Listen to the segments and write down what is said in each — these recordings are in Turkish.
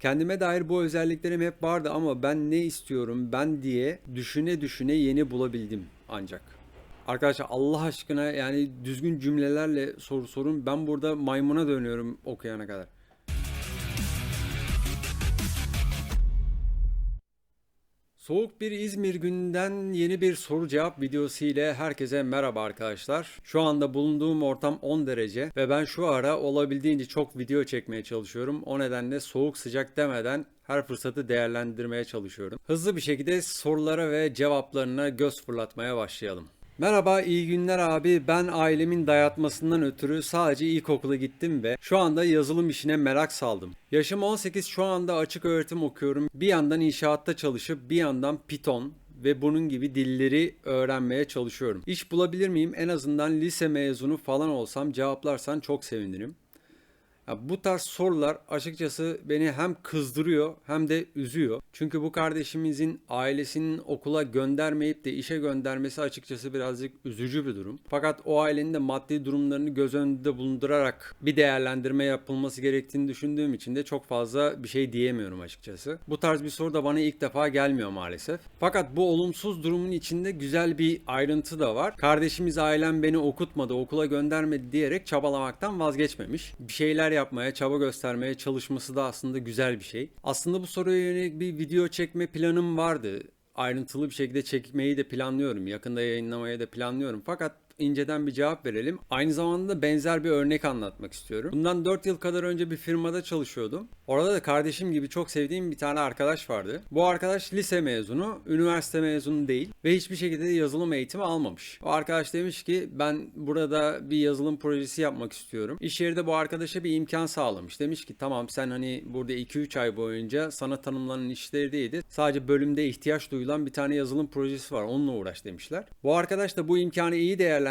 Kendime dair bu özelliklerim hep vardı ama ben ne istiyorum ben diye düşüne düşüne yeni bulabildim ancak. Arkadaşlar Allah aşkına yani düzgün cümlelerle soru sorun. Ben burada maymuna dönüyorum okuyana kadar. Soğuk bir İzmir gününden yeni bir soru cevap videosu ile herkese merhaba arkadaşlar. Şu anda bulunduğum ortam 10 derece ve ben şu ara olabildiğince çok video çekmeye çalışıyorum. O nedenle soğuk sıcak demeden her fırsatı değerlendirmeye çalışıyorum. Hızlı bir şekilde sorulara ve cevaplarına göz fırlatmaya başlayalım. Merhaba, iyi günler abi. Ben ailemin dayatmasından ötürü sadece ilkokula gittim ve şu anda yazılım işine merak saldım. Yaşım 18 şu anda açık öğretim okuyorum. Bir yandan inşaatta çalışıp bir yandan Python ve bunun gibi dilleri öğrenmeye çalışıyorum. İş bulabilir miyim? En azından lise mezunu falan olsam cevaplarsan çok sevinirim. Ya bu tarz sorular açıkçası beni hem kızdırıyor hem de üzüyor. Çünkü bu kardeşimizin ailesinin okula göndermeyip de işe göndermesi açıkçası birazcık üzücü bir durum. Fakat o ailenin de maddi durumlarını göz önünde bulundurarak bir değerlendirme yapılması gerektiğini düşündüğüm için de çok fazla bir şey diyemiyorum açıkçası. Bu tarz bir soru da bana ilk defa gelmiyor maalesef. Fakat bu olumsuz durumun içinde güzel bir ayrıntı da var. Kardeşimiz ailem beni okutmadı, okula göndermedi diyerek çabalamaktan vazgeçmemiş. Bir şeyler yapmaya, çaba göstermeye çalışması da aslında güzel bir şey. Aslında bu soruya yönelik bir video çekme planım vardı. Ayrıntılı bir şekilde çekmeyi de planlıyorum. Yakında yayınlamayı da planlıyorum. Fakat inceden bir cevap verelim. Aynı zamanda da benzer bir örnek anlatmak istiyorum. Bundan 4 yıl kadar önce bir firmada çalışıyordum. Orada da kardeşim gibi çok sevdiğim bir tane arkadaş vardı. Bu arkadaş lise mezunu, üniversite mezunu değil ve hiçbir şekilde yazılım eğitimi almamış. O arkadaş demiş ki ben burada bir yazılım projesi yapmak istiyorum. İş yeri de bu arkadaşa bir imkan sağlamış. Demiş ki tamam sen hani burada 2-3 ay boyunca sana tanımlanan işleri değildi. Sadece bölümde ihtiyaç duyulan bir tane yazılım projesi var. Onunla uğraş demişler. Bu arkadaş da bu imkanı iyi değerlendirmiş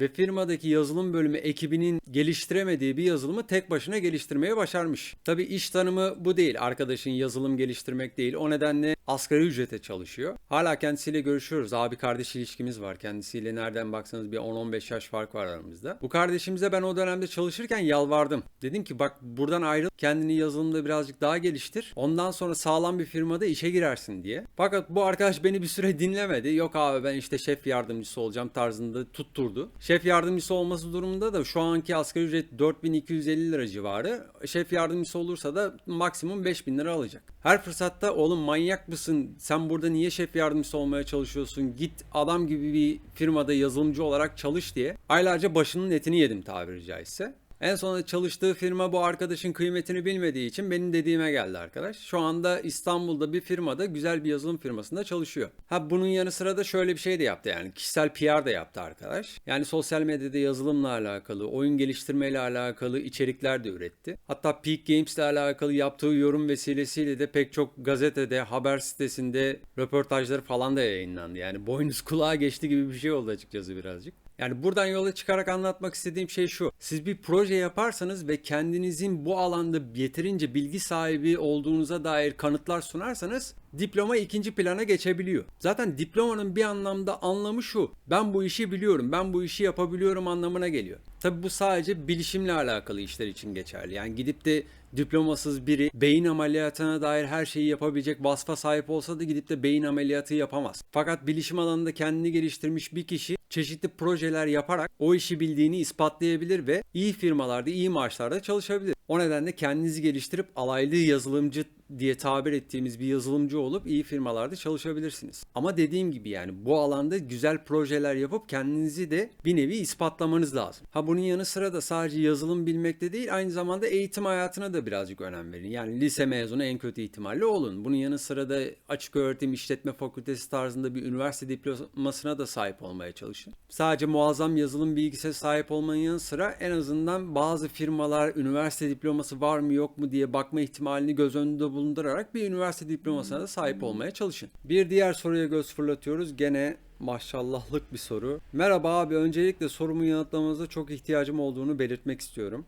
ve firmadaki yazılım bölümü ekibinin geliştiremediği bir yazılımı tek başına geliştirmeye başarmış. Tabi iş tanımı bu değil. Arkadaşın yazılım geliştirmek değil. O nedenle asgari ücrete çalışıyor. Hala kendisiyle görüşüyoruz. Abi kardeş ilişkimiz var. Kendisiyle nereden baksanız bir 10-15 yaş fark var aramızda. Bu kardeşimize ben o dönemde çalışırken yalvardım. Dedim ki bak buradan ayrıl. Kendini yazılımda birazcık daha geliştir. Ondan sonra sağlam bir firmada işe girersin diye. Fakat bu arkadaş beni bir süre dinlemedi. Yok abi ben işte şef yardımcısı olacağım tarzında tutturdu. Şef yardımcısı olması durumunda da şu anki asgari ücret 4250 lira civarı. Şef yardımcısı olursa da maksimum 5000 lira alacak. Her fırsatta oğlum manyak mısın? Sen burada niye şef yardımcısı olmaya çalışıyorsun? Git adam gibi bir firmada yazılımcı olarak çalış diye. Aylarca başının etini yedim tabiri caizse. En sonunda çalıştığı firma bu arkadaşın kıymetini bilmediği için benim dediğime geldi arkadaş. Şu anda İstanbul'da bir firmada güzel bir yazılım firmasında çalışıyor. Ha bunun yanı sıra da şöyle bir şey de yaptı yani kişisel PR da yaptı arkadaş. Yani sosyal medyada yazılımla alakalı, oyun geliştirmeyle alakalı içerikler de üretti. Hatta Peak Games ile alakalı yaptığı yorum vesilesiyle de pek çok gazetede, haber sitesinde röportajları falan da yayınlandı. Yani boynuz kulağa geçti gibi bir şey oldu açıkçası birazcık. Yani buradan yola çıkarak anlatmak istediğim şey şu. Siz bir proje yaparsanız ve kendinizin bu alanda yeterince bilgi sahibi olduğunuza dair kanıtlar sunarsanız diploma ikinci plana geçebiliyor. Zaten diplomanın bir anlamda anlamı şu. Ben bu işi biliyorum, ben bu işi yapabiliyorum anlamına geliyor. Tabi bu sadece bilişimle alakalı işler için geçerli. Yani gidip de diplomasız biri beyin ameliyatına dair her şeyi yapabilecek vasfa sahip olsa da gidip de beyin ameliyatı yapamaz. Fakat bilişim alanında kendini geliştirmiş bir kişi çeşitli projeler yaparak o işi bildiğini ispatlayabilir ve iyi firmalarda, iyi maaşlarda çalışabilir. O nedenle kendinizi geliştirip alaylı yazılımcı diye tabir ettiğimiz bir yazılımcı olup iyi firmalarda çalışabilirsiniz. Ama dediğim gibi yani bu alanda güzel projeler yapıp kendinizi de bir nevi ispatlamanız lazım. Ha bunun yanı sıra da sadece yazılım bilmekte değil aynı zamanda eğitim hayatına da birazcık önem verin. Yani lise mezunu en kötü ihtimalle olun. Bunun yanı sıra da açık öğretim işletme fakültesi tarzında bir üniversite diplomasına da sahip olmaya çalışın. Sadece muazzam yazılım bilgisine sahip olmanın yanı sıra en azından bazı firmalar üniversite diploması var mı yok mu diye bakma ihtimalini göz önünde bulundurarak bir üniversite diplomasına da sahip olmaya çalışın. Bir diğer soruya göz fırlatıyoruz. Gene maşallahlık bir soru. Merhaba abi öncelikle sorumu yanıtlamanıza çok ihtiyacım olduğunu belirtmek istiyorum.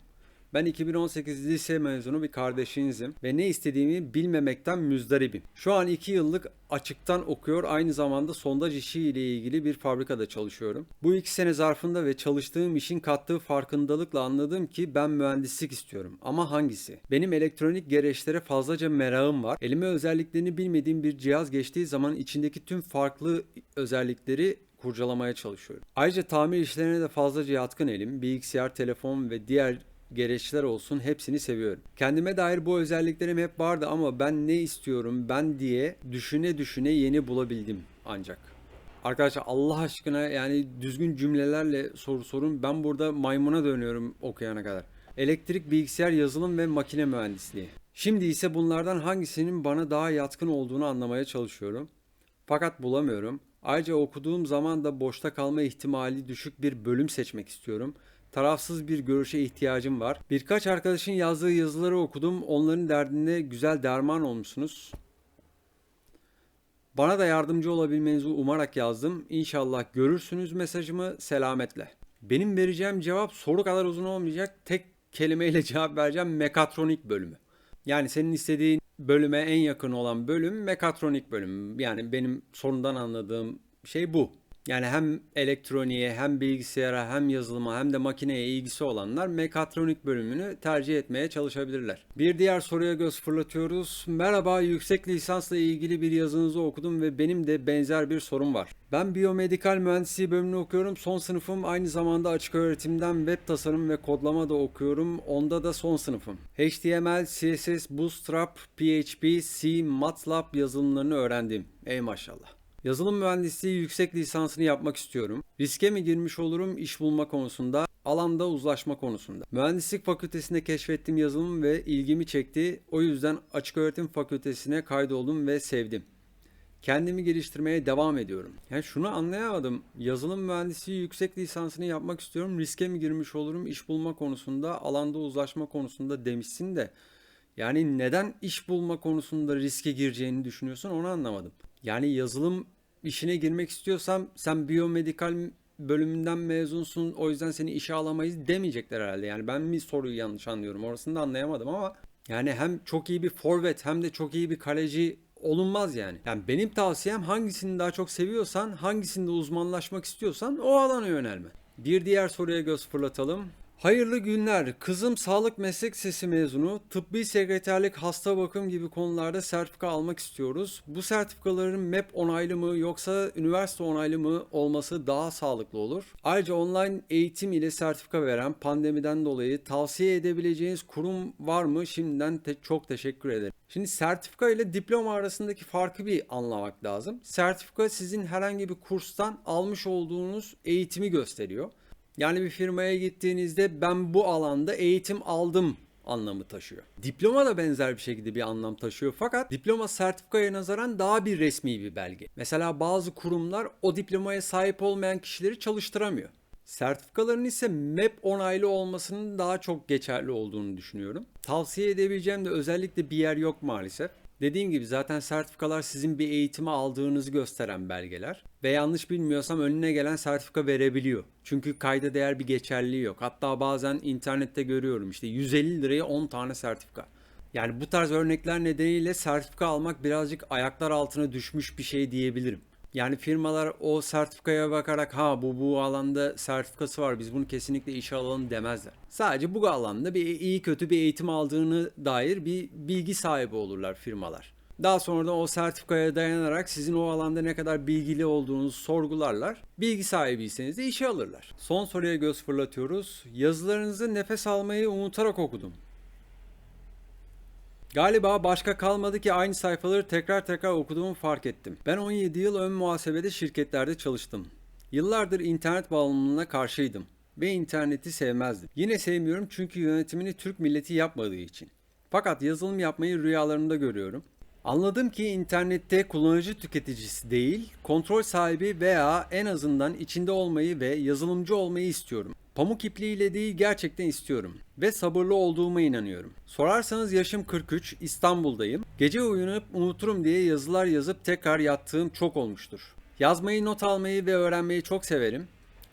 Ben 2018 lise mezunu bir kardeşinizim ve ne istediğimi bilmemekten müzdaribim. Şu an 2 yıllık açıktan okuyor aynı zamanda sondaj işi ile ilgili bir fabrikada çalışıyorum. Bu 2 sene zarfında ve çalıştığım işin kattığı farkındalıkla anladım ki ben mühendislik istiyorum. Ama hangisi? Benim elektronik gereçlere fazlaca merakım var. Elime özelliklerini bilmediğim bir cihaz geçtiği zaman içindeki tüm farklı özellikleri kurcalamaya çalışıyorum. Ayrıca tamir işlerine de fazlaca yatkın elim. Bilgisayar, telefon ve diğer gereçler olsun hepsini seviyorum. Kendime dair bu özelliklerim hep vardı ama ben ne istiyorum ben diye düşüne düşüne yeni bulabildim ancak. Arkadaşlar Allah aşkına yani düzgün cümlelerle soru sorun. Ben burada maymuna dönüyorum okuyana kadar. Elektrik, bilgisayar, yazılım ve makine mühendisliği. Şimdi ise bunlardan hangisinin bana daha yatkın olduğunu anlamaya çalışıyorum. Fakat bulamıyorum. Ayrıca okuduğum zaman da boşta kalma ihtimali düşük bir bölüm seçmek istiyorum. Tarafsız bir görüşe ihtiyacım var. Birkaç arkadaşın yazdığı yazıları okudum. Onların derdine güzel derman olmuşsunuz. Bana da yardımcı olabilmenizi umarak yazdım. İnşallah görürsünüz mesajımı selametle. Benim vereceğim cevap soru kadar uzun olmayacak. Tek kelimeyle cevap vereceğim. Mekatronik bölümü. Yani senin istediğin bölüme en yakın olan bölüm mekatronik bölüm. Yani benim sorundan anladığım şey bu. Yani hem elektroniğe hem bilgisayara hem yazılıma hem de makineye ilgisi olanlar mekatronik bölümünü tercih etmeye çalışabilirler. Bir diğer soruya göz fırlatıyoruz. Merhaba yüksek lisansla ilgili bir yazınızı okudum ve benim de benzer bir sorum var. Ben biyomedikal mühendisliği bölümünü okuyorum. Son sınıfım aynı zamanda açık öğretimden web tasarım ve kodlama da okuyorum. Onda da son sınıfım. HTML, CSS, Bootstrap, PHP, C, MATLAB yazılımlarını öğrendim. Ey maşallah. Yazılım mühendisliği yüksek lisansını yapmak istiyorum. Riske mi girmiş olurum iş bulma konusunda, alanda uzlaşma konusunda. Mühendislik fakültesinde keşfettiğim yazılım ve ilgimi çekti. O yüzden açık öğretim fakültesine kaydoldum ve sevdim. Kendimi geliştirmeye devam ediyorum. Yani şunu anlayamadım. Yazılım mühendisliği yüksek lisansını yapmak istiyorum. Riske mi girmiş olurum iş bulma konusunda, alanda uzlaşma konusunda demişsin de. Yani neden iş bulma konusunda riske gireceğini düşünüyorsun onu anlamadım. Yani yazılım işine girmek istiyorsam sen biyomedikal bölümünden mezunsun o yüzden seni işe alamayız demeyecekler herhalde. Yani ben mi soruyu yanlış anlıyorum orasını da anlayamadım ama yani hem çok iyi bir forvet hem de çok iyi bir kaleci olunmaz yani. Yani benim tavsiyem hangisini daha çok seviyorsan, hangisinde uzmanlaşmak istiyorsan o alana yönelme. Bir diğer soruya göz fırlatalım. Hayırlı günler. Kızım sağlık meslek sesi mezunu. Tıbbi sekreterlik, hasta bakım gibi konularda sertifika almak istiyoruz. Bu sertifikaların MEP onaylı mı yoksa üniversite onaylı mı olması daha sağlıklı olur. Ayrıca online eğitim ile sertifika veren pandemiden dolayı tavsiye edebileceğiniz kurum var mı? Şimdiden te- çok teşekkür ederim. Şimdi sertifika ile diploma arasındaki farkı bir anlamak lazım. Sertifika sizin herhangi bir kurstan almış olduğunuz eğitimi gösteriyor. Yani bir firmaya gittiğinizde ben bu alanda eğitim aldım anlamı taşıyor. Diploma da benzer bir şekilde bir anlam taşıyor fakat diploma sertifikaya nazaran daha bir resmi bir belge. Mesela bazı kurumlar o diplomaya sahip olmayan kişileri çalıştıramıyor. Sertifikaların ise MEP onaylı olmasının daha çok geçerli olduğunu düşünüyorum. Tavsiye edebileceğim de özellikle bir yer yok maalesef. Dediğim gibi zaten sertifikalar sizin bir eğitimi aldığınızı gösteren belgeler. Ve yanlış bilmiyorsam önüne gelen sertifika verebiliyor. Çünkü kayda değer bir geçerliliği yok. Hatta bazen internette görüyorum işte 150 liraya 10 tane sertifika. Yani bu tarz örnekler nedeniyle sertifika almak birazcık ayaklar altına düşmüş bir şey diyebilirim. Yani firmalar o sertifikaya bakarak ha bu bu alanda sertifikası var biz bunu kesinlikle işe alalım demezler. Sadece bu alanda bir iyi kötü bir eğitim aldığını dair bir bilgi sahibi olurlar firmalar. Daha sonra da o sertifikaya dayanarak sizin o alanda ne kadar bilgili olduğunuzu sorgularlar. Bilgi sahibiyseniz de işe alırlar. Son soruya göz fırlatıyoruz. Yazılarınızı nefes almayı unutarak okudum. Galiba başka kalmadı ki aynı sayfaları tekrar tekrar okuduğumu fark ettim. Ben 17 yıl ön muhasebede şirketlerde çalıştım. Yıllardır internet bağımlılığına karşıydım ve interneti sevmezdim. Yine sevmiyorum çünkü yönetimini Türk milleti yapmadığı için. Fakat yazılım yapmayı rüyalarımda görüyorum. Anladım ki internette kullanıcı tüketicisi değil, kontrol sahibi veya en azından içinde olmayı ve yazılımcı olmayı istiyorum. Pamuk ipliğiyle değil gerçekten istiyorum ve sabırlı olduğuma inanıyorum. Sorarsanız yaşım 43, İstanbul'dayım. Gece uyanıp unuturum diye yazılar yazıp tekrar yattığım çok olmuştur. Yazmayı, not almayı ve öğrenmeyi çok severim.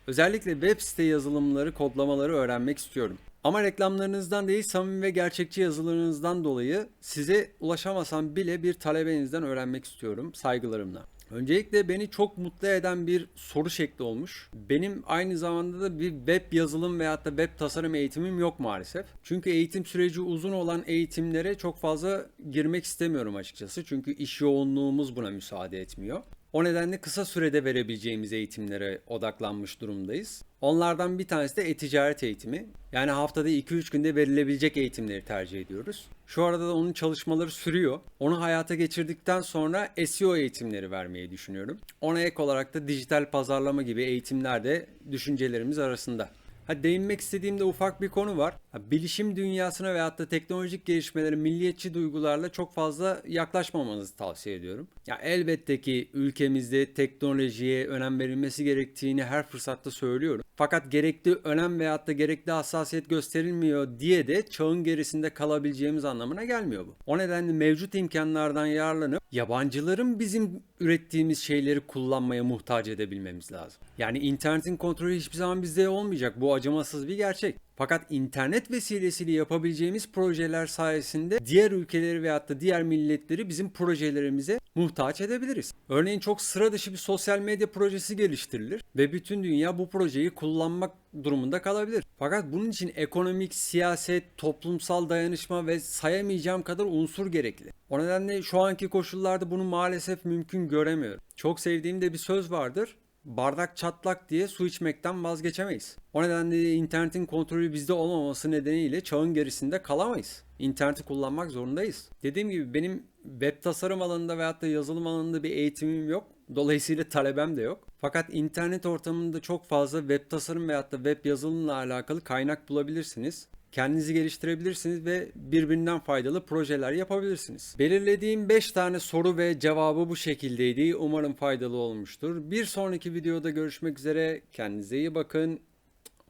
Özellikle web site yazılımları, kodlamaları öğrenmek istiyorum. Ama reklamlarınızdan değil samimi ve gerçekçi yazılarınızdan dolayı size ulaşamasam bile bir talebenizden öğrenmek istiyorum saygılarımla. Öncelikle beni çok mutlu eden bir soru şekli olmuş. Benim aynı zamanda da bir web yazılım veyahut da web tasarım eğitimim yok maalesef. Çünkü eğitim süreci uzun olan eğitimlere çok fazla girmek istemiyorum açıkçası. Çünkü iş yoğunluğumuz buna müsaade etmiyor. O nedenle kısa sürede verebileceğimiz eğitimlere odaklanmış durumdayız. Onlardan bir tanesi de e-ticaret eğitimi. Yani haftada 2-3 günde verilebilecek eğitimleri tercih ediyoruz. Şu arada da onun çalışmaları sürüyor. Onu hayata geçirdikten sonra SEO eğitimleri vermeyi düşünüyorum. Ona ek olarak da dijital pazarlama gibi eğitimler de düşüncelerimiz arasında. Ha, değinmek istediğim de ufak bir konu var. Ha, bilişim dünyasına veyahut da teknolojik gelişmelere milliyetçi duygularla çok fazla yaklaşmamanızı tavsiye ediyorum. Ya elbette ki ülkemizde teknolojiye önem verilmesi gerektiğini her fırsatta söylüyorum. Fakat gerekli önem veyahut da gerekli hassasiyet gösterilmiyor diye de çağın gerisinde kalabileceğimiz anlamına gelmiyor bu. O nedenle mevcut imkanlardan yararlanıp yabancıların bizim ürettiğimiz şeyleri kullanmaya muhtaç edebilmemiz lazım. Yani internetin kontrolü hiçbir zaman bizde olmayacak. Bu acımasız bir gerçek. Fakat internet vesilesiyle yapabileceğimiz projeler sayesinde diğer ülkeleri veyahut da diğer milletleri bizim projelerimize muhtaç edebiliriz. Örneğin çok sıra dışı bir sosyal medya projesi geliştirilir ve bütün dünya bu projeyi kullanmak durumunda kalabilir. Fakat bunun için ekonomik, siyaset, toplumsal dayanışma ve sayamayacağım kadar unsur gerekli. O nedenle şu anki koşullarda bunu maalesef mümkün göremiyorum. Çok sevdiğim de bir söz vardır bardak çatlak diye su içmekten vazgeçemeyiz. O nedenle internetin kontrolü bizde olmaması nedeniyle çağın gerisinde kalamayız. İnterneti kullanmak zorundayız. Dediğim gibi benim web tasarım alanında veyahut da yazılım alanında bir eğitimim yok. Dolayısıyla talebem de yok. Fakat internet ortamında çok fazla web tasarım veyahut da web yazılımla alakalı kaynak bulabilirsiniz kendinizi geliştirebilirsiniz ve birbirinden faydalı projeler yapabilirsiniz. Belirlediğim 5 tane soru ve cevabı bu şekildeydi. Umarım faydalı olmuştur. Bir sonraki videoda görüşmek üzere. Kendinize iyi bakın.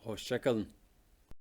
Hoşçakalın.